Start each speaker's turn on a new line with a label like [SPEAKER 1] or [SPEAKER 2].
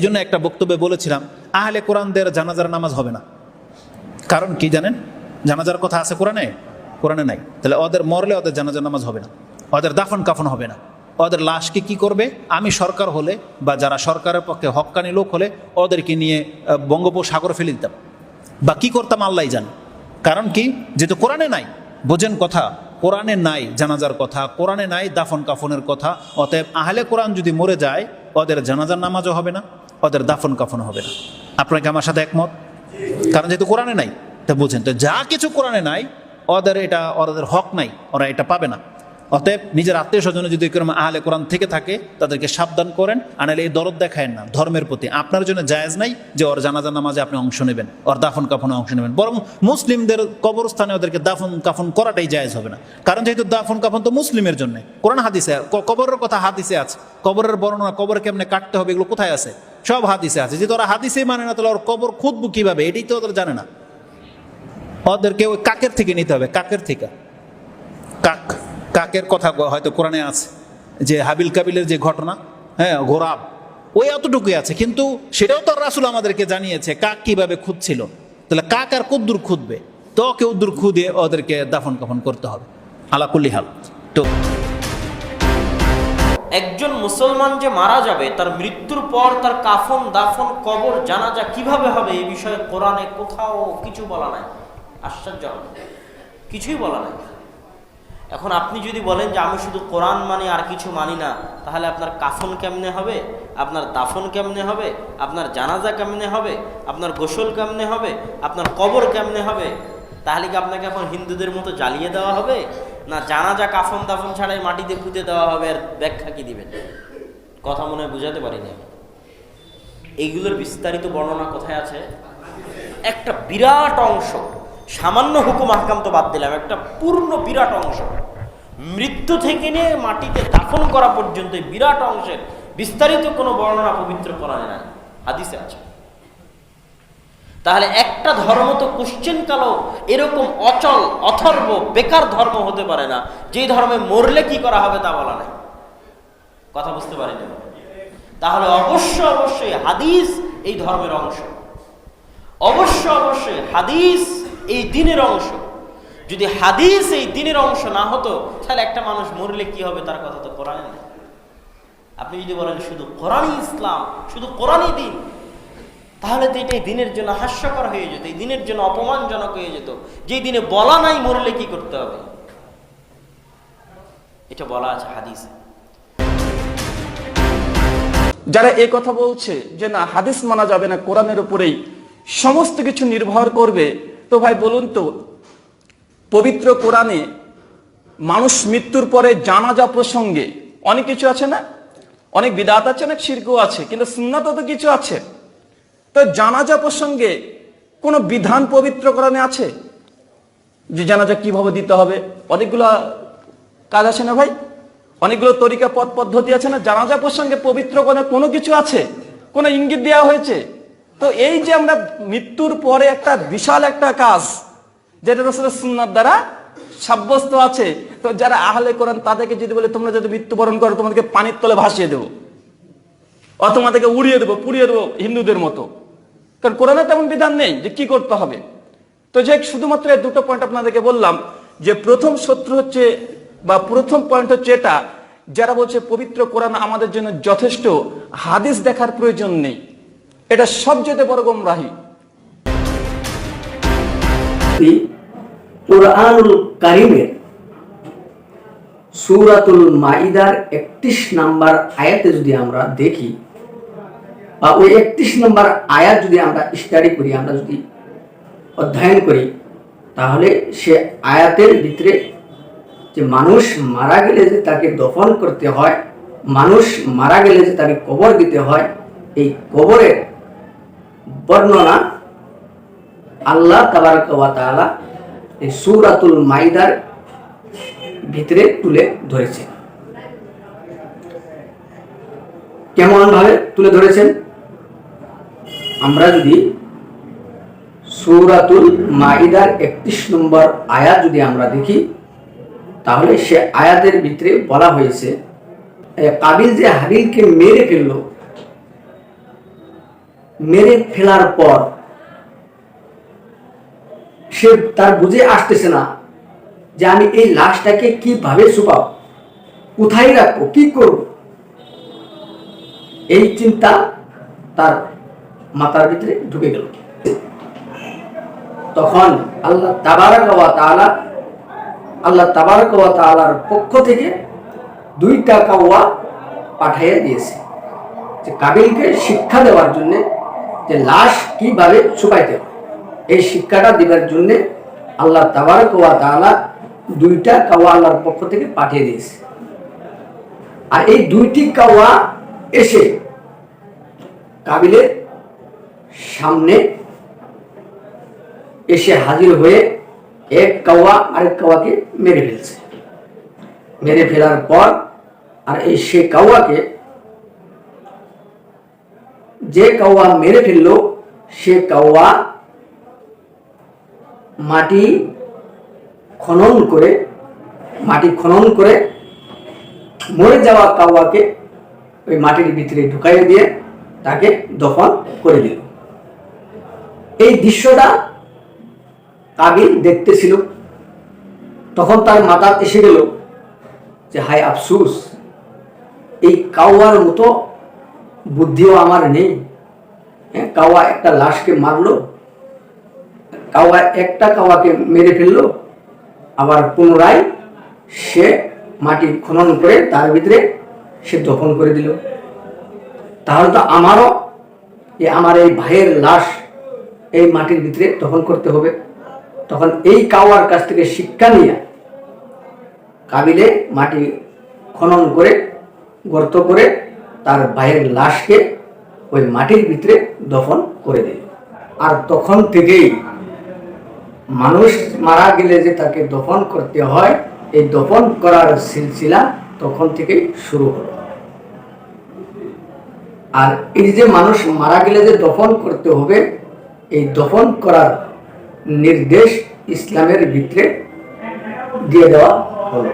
[SPEAKER 1] এই জন্য একটা বক্তব্যে বলেছিলাম, আহলে কোরআনদের জানাজার নামাজ হবে না। কারণ কি জানেন? জানাজার কথা আছে কোরআনে? কোরআনে নাই। তাহলে ওদের মরলে ওদের জানাজার নামাজ হবে না। ওদের দাফন কাফন হবে না। ওদের লাশকে কি করবে? আমি সরকার হলে বা যারা সরকারের পক্ষে হক্কানি লোক হলে ওদেরকে নিয়ে বঙ্গোপসাগর ফেলে দিতাম। বা কি করতাম আল্লাহ জানে। কারণ কি? যেহেতু কোরআনে নাই। বোঝেন কথা, কোরআনে নাই জানাজার কথা, কোরআনে নাই দাফন কাফনের কথা। অতএব আহলে কোরআন যদি মরে যায়, ওদের জানাজার নামাজও হবে না। ওদের দাফন কাফন হবে না। আপনাকে আমার সাথে একমত? কারণ যেহেতু কোরআনে নাই, তা বুঝেন। তো যা কিছু কোরআনে নাই, ওদের এটা, ওদের হক নাই, ওরা এটা পাবে না। অতএব নিজের আত্মীয় স্বজনে যদি এরকম আহলে কোরআন থেকে থাকে, তাদেরকে সাবধান করেন আনালে এই দরদ দেখায়েন না, ধর্মের প্রতি। আপনার জন্য জায়েজ নাই যে ওর জানাজা নামাজে আপনি অংশ নেবেন, ওর দাফন কাফনে অংশ নেবেন। বরং মুসলিমদের কবরস্থানে ওদেরকে দাফন কাফন করাটাই জায়েজ হবে না। কারণ যেহেতু দাফন কাফন তো মুসলিমের জন্য। কোরআন হাদিসে কবরের কথা হাদিসে আছে। কবরের বর্ণনা, কবর কেমনে কাটতে হবে, এগুলো কোথায় আছে? সব হাদিসে আছে। যেহেতু ওরা হাদিসেই মানে না, তাহলে ওর কবর খুঁজবো কীভাবে? এটাই তো ওদের জানে না। ওদেরকে ওই কাকের থেকে নিতে হবে? কাকের থেকে? কাক, কাকের কথা হয়তো কোরআনে আছে। যে হাবিল কাবিলের যে ঘটনা হ্যাঁ ঘোরাব। ওই এতটুকুই আছে। কিন্তু সেটাও তো রাসুল আমাদেরকে জানিয়েছে, কাক কীভাবে খুঁজছিল তাহলে কাক আর কদ্দুর খুঁজবে তো ওকে দূর খুঁজে ওদেরকে দাফন কাফন করতে হবে। আলাকুল্লি হাল তো
[SPEAKER 2] একজন মুসলমান যে মারা যাবে, তার মৃত্যুর পর তার কাফন, দাফন, কবর, জানাজা কীভাবে হবে এই বিষয়ে কোরআনে কোথাও কিছু বলা নাই। আশ্চর্য কিছুই বলা নাই। এখন আপনি যদি বলেন যে আমি শুধু কোরআন মানি, আর কিছু মানি না, তাহলে আপনার কাফন কেমনে হবে? আপনার দাফন কেমনে হবে? আপনার জানাজা কেমনে হবে? আপনার গোসল কেমনে হবে? আপনার কবর কেমনে হবে? তাহলে কি আপনাকে এখন হিন্দুদের মতো জ্বালিয়ে দেওয়া হবে? না, জানাজা কাফন দাফন ছাড়াই মাটিতে পুঁতে দেওয়া হবে আর ব্যাখ্যা কি দিবেন? কথা মনে হয় বুঝাতে পারিনি আমি। এইগুলোর বিস্তারিত বর্ণনা কোথায় আছে? একটা বিরাট অংশ, সামান্য হুকুম আহকাম তো বাদ দিলাম, একটা পূর্ণ বিরাট অংশ, মৃত্যু থেকে নিয়ে মাটিতে দাফন করা পর্যন্ত বিরাট অংশের বিস্তারিত কোনো বর্ণনা পবিত্র কোরআনে নাই হাদিসে আছে। তাহলে একটা ধর্ম তো কোশ্চেন কালো এরকম অচল, অথর্ব, বেকার ধর্ম হতে পারে না। যে ধর্মে মরলে কি করা হবে তা বলা নাই। কথা বুঝতে পারিনি? তাহলে অবশ্য অবশ্যই হাদিস এই ধর্মের অংশ। অবশ্য অবশ্যই হাদিস এই দিনের অংশ। যদি হাদিস এই দিনের অংশ না হতো, তাহলে একটা মানুষ মরলে কি হবে তার কথা তো কোরআনে আপনি যদি বলেন শুধু কোরআনই ইসলাম, শুধু কোরআনই দিন তাহলে তো এটাই দিনের জন্য হাস্যকর হয়ে যেত, এই দিনের জন্য অপমানজনক হয়ে যেত। যেই দিনে বলা নাই, মরলে কি করতে হবে? এটা বলা আছে হাদিস।
[SPEAKER 3] যারা এই কথা বলছে যে না, হাদিস মানা যাবে না, কোরআনের উপরেই সমস্ত কিছু নির্ভর করবে, তো ভাই বলুন তো, পবিত্র কোরআনে মানুষ মৃত্যুর পরে জানাজা প্রসঙ্গে অনেক কিছু আছে না? অনেক বিদাত আছে, অনেক শিরকও আছে, কিন্তু সুন্নাত কিছু আছে। তো জানাজা প্রসঙ্গে কোনো বিধান পবিত্র কোরআনে আছে? যে জানাজা কীভাবে দিতে হবে? অনেকগুলো কাজ আছে না ভাই? অনেকগুলো তরিকা, পথ, পদ্ধতি আছে না? জানাজা প্রসঙ্গে পবিত্র কোনো কোনো কিছু আছে? কোনো ইঙ্গিত দেওয়া হয়েছে? তো এই যে আমরা মৃত্যুর পরে একটা বিশাল একটা কাজ, যেটা সুন্নার দ্বারা সাব্যস্ত আছে, তো যারা আহলে করেন তাদেরকে যদি বলে, তোমরা যদি মৃত্যুবরণ করো, তোমাদেরকে পানির তলে ভাসিয়ে দেবো, অথবা তোমাদেরকে উড়িয়ে দেবো, পুড়িয়ে দেবো হিন্দুদের মতো। কারণ কোরআনে তেমন বিধান নেই যে কি করতে হবে। তো যে শুধুমাত্র দুটো পয়েন্ট আপনাদেরকে বললাম যে প্রথম শত্রু হচ্ছে বা প্রথম পয়েন্ট হচ্ছে এটা, যারা বলছে পবিত্র কোরআন আমাদের জন্য যথেষ্ট, হাদিস দেখার প্রয়োজন নেই। এটা সবচেয়ে বড় গোমরাহি।
[SPEAKER 4] কোরআনুল কারিমের সূরাতুল মাইদার একত্রিশ নাম্বার আয়াতে যদি আমরা দেখি ওই একত্রিশ নম্বর আয়াত যদি আমরা স্টাডি করি, আমরা যদি অধ্যয়ন করি, তাহলে সে আয়াতের ভিতরে যে মানুষ মারা গেলে যে তাকে দফন করতে হয়, মানুষ মারা গেলে যে তাকে কবর দিতে হয়, এই কবরের বর্ণনা আল্লাহ তাআলা এই সূরাতুল মাইদার ভিতরে তুলে ধরেছেন। কেমন ভাবে তুলে ধরেছেন? আমরা যদি সূরাতুল মাইদার একত্রিশ নম্বর আয়াত যদি আমরা দেখি, তাহলে সে আয়াতের ভিতরে বলা হয়েছে কাবিল যে হাবিলকে মেরে ফেলল, মেরে ফেলার পর সে তার বুঝে আসতেছে না যে আমি এই লাশটাকে কীভাবে ছুপাব, কোথায় রাখব, কি করব। এই চিন্তা তার মাথার ভিতরে ঢুকে গেল। তখন আল্লাহ তাবারক তাআলা, আল্লাহ তাবারক ওয়া তাআলার পক্ষ থেকে দুইটা কাওয়া পাঠিয়ে দিয়েছে যে কাবিলকে শিক্ষা দেওয়ার জন্য যে লাশ কীভাবে ছুপাইতে হয়। এই শিক্ষাটা দেওয়ার জন্য আল্লাহ তাবারক তাআলা দুইটা কাওয়া আল্লাহর পক্ষ থেকে পাঠিয়ে দিয়েছে। আর এই দুইটি কাওয়া এসে কাবিলের সামনে এসে হাজির হয়ে এক কাওয়া আরেক কাওয়াকে মেরে ফেলছে। মেরে ফেলার পর আর এই সে কাওয়াকে যে কাওয়া মেরে ফেলল, সে কাওয়া মাটি খনন করে, মাটি খনন করে মরে যাওয়া কাওয়াকে ওই মাটির ভিতরে ঢুকাইয়ে দিয়ে তাকে দফন করে দিল। এই দৃশ্যটা কাবিল দেখতেছিল। তখন তার মাথা এসে গেল যে, হায় আফসুস, এই কাওয়ার মতো বুদ্ধিও আমার নেই। হ্যাঁ কাওয়া একটা লাশকে মারলো, কাওয়া একটা কাওয়াকে মেরে ফেলল, আবার পুনরায় সে মাটি খনন করে তার ভিতরে সে দফন করে দিল। তাহলে তো আমারও আমার এই ভাইয়ের লাশ এই মাটির ভিতরে দফন করতে হবে। তখন এই কাওয়ার কাছ থেকে শিক্ষা নিয়ে কাবিলে মাটি খনন করে, গর্ত করে, তার ভাইয়ের লাশকে ওই মাটির ভিতরে দফন করে দিল। আর তখন থেকেই মানুষ মারা গেলে যে তাকে দফন করতে হয়, এই দফন করার সিলসিলা তখন থেকেই শুরু হলো। আর এই যে মানুষ মারা গেলে যে দফন করতে হবে এই দফন করার নির্দেশ ইসলামের ভিতরে দিয়ে দেওয়া হলো।